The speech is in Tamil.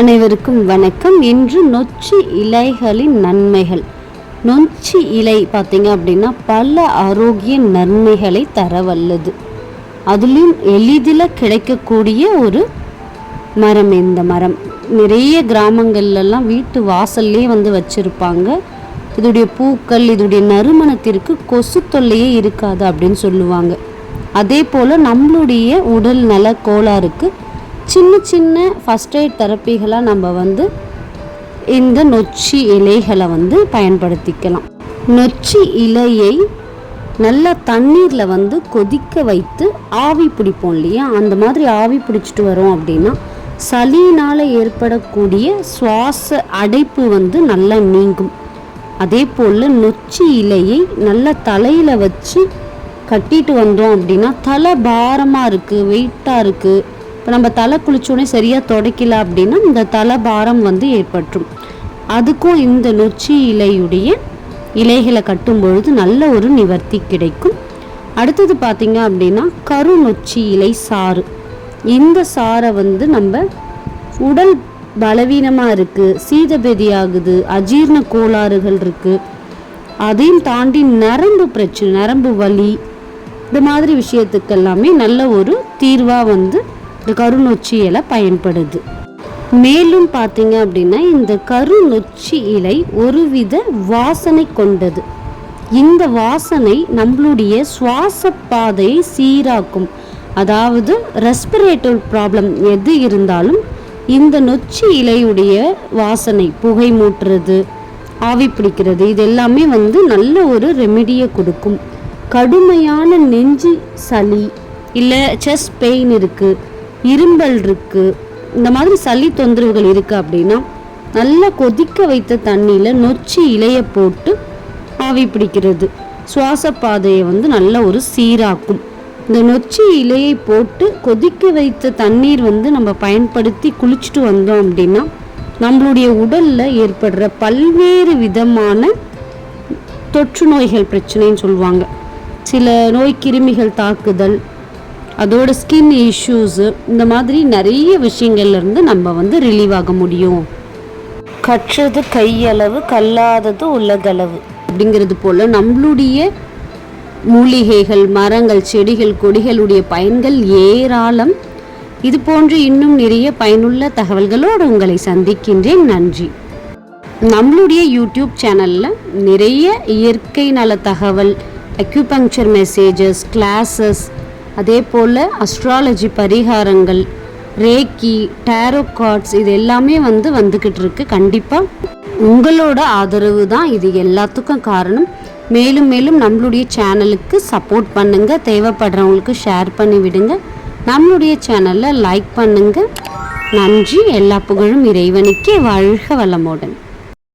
அனைவருக்கும் வணக்கம். இன்று நொச்சி இலைகளின் நன்மைகள். நொச்சி இலை பார்த்தீங்க அப்படின்னா பல ஆரோக்கிய நன்மைகளை தர வல்லது அதுலேயும் எளிதில் கிடைக்கக்கூடிய ஒரு மரம் இந்த மரம். நிறைய கிராமங்கள்லாம் வீட்டு வாசல்லே வந்து வச்சுருப்பாங்க. இதோடைய பூக்கள் இதோடைய நறுமணத்திற்கு கொசு தொல்லையே இருக்காது அப்படின்னு சொல்லுவாங்க. அதே போல் நம்மளுடைய உடல் நல கோளாறுக்கு சின்ன சின்ன ஃபஸ்ட் எய்ட் தெரப்பிகளாக நம்ம வந்து இந்த நொச்சி இலைகளை வந்து பயன்படுத்திக்கலாம். நொச்சி இலையை நல்லா தண்ணீரில் வந்து கொதிக்க வைத்து ஆவி பிடிப்போம் இல்லையா? அந்த மாதிரி ஆவி பிடிச்சிட்டு வரோம் அப்படின்னா சளியினால் ஏற்படக்கூடிய சுவாச அடைப்பு வந்து நல்லா நீங்கும். அதே போல் நொச்சி இலையை நல்லா தலையில் வச்சு கட்டிட்டு வந்தோம் அப்படின்னா தலை பாரமாக இருக்குது வெயிட்டாக இருக்குது நம்ம தலை குளிச்சோடனே சரியாக துடைக்கல அப்படின்னா இந்த தலை பாரம் வந்து ஏற்பட்டுரும். அதுக்கும் இந்த நொச்சி இலையுடைய இலைகளை கட்டும் பொழுது நல்ல ஒரு நிவர்த்தி கிடைக்கும். அடுத்தது பார்த்திங்க அப்படின்னா கரு நொச்சி இலை சாறு. இந்த சாறை வந்து நம்ம உடல் பலவீனமாக இருக்குது சீதபெதி ஆகுது அஜீரண கோளாறுகள் இருக்குது அதையும் தாண்டி நரம்பு பிரச்சனை நரம்பு வலி இந்த மாதிரி விஷயத்துக்கு எல்லாமே நல்ல ஒரு தீர்வாக வந்து இந்த கருநொச்சி இலை பயன்படுது. மேலும் பார்த்தீங்க அப்படின்னா இந்த கருநொச்சி இலை ஒருவித வாசனை கொண்டது. இந்த வாசனை நம்மளுடைய சுவாச பாதையை சீராக்கும். அதாவது ரெஸ்பிரேட்டர் ப்ராப்ளம் எது இருந்தாலும் இந்த நொச்சி இலையுடைய வாசனை புகை மூட்டுறது ஆவி பிடிக்கிறது இது எல்லாமே வந்து நல்ல ஒரு ரெமிடியை கொடுக்கும். கடுமையான நெஞ்சு சளி இல்லை செஸ்ட் பெயின் இருக்குது இரும்பல் இருக்குது இந்த மாதிரி சளி தொந்தரவுகள் இருக்குது அப்படின்னா நல்லா கொதிக்க வைத்த தண்ணியில் நொச்சி இலையை போட்டு ஆவி பிடிக்கிறது. சுவாச பாதையை வந்து நல்ல ஒரு சீராக்கும். இந்த நொச்சி இலையை போட்டு கொதிக்க வைத்த தண்ணீர் வந்து நம்ம பயன்படுத்தி குளிச்சுட்டு வந்தோம் அப்படின்னா நம்மளுடைய உடலில் ஏற்படுற பல்வேறு விதமான தொற்று நோய்கள் பிரச்சனைன்னு சொல்லுவாங்க. சில நோய் கிருமிகள் தாக்குதல் அதோட ஸ்கின் இஷ்யூஸு இந்த மாதிரி நிறைய விஷயங்கள்லேருந்து நம்ம வந்து ரிலீவ் ஆக முடியும். கற்றது கையளவு கல்லாதது உலகளவு அப்படிங்கிறது போல் நம்மளுடைய மூலிகைகள் மரங்கள் செடிகள் கொடிகளுடைய பயன்கள் ஏராளம். இது போன்று இன்னும் நிறைய பயனுள்ள தகவல்களோடு உங்களை சந்திக்கின்றேன். நன்றி. நம்மளுடைய யூடியூப் சேனலில் நிறைய இயற்கை நல தகவல் அக்யூபங்க்சர் மெசேஜஸ் கிளாஸஸ் அதே போல் அஸ்ட்ராலஜி பரிகாரங்கள் ரேக்கி டேரோ கார்ட்ஸ் இது எல்லாமே வந்து வந்துக்கிட்டு இருக்கு. கண்டிப்பாக உங்களோட ஆதரவு தான் இது எல்லாத்துக்கும் காரணம். மேலும் மேலும் நம்மளுடைய சேனலுக்கு சப்போர்ட் பண்ணுங்கள் தேவைப்படுறவங்களுக்கு ஷேர் பண்ணி விடுங்க. நம்மளுடைய சேனலை லைக் பண்ணுங்கள் நன்றி. எல்லா புகழும் இறைவனுக்கே. வாழ்க வளமுடன்.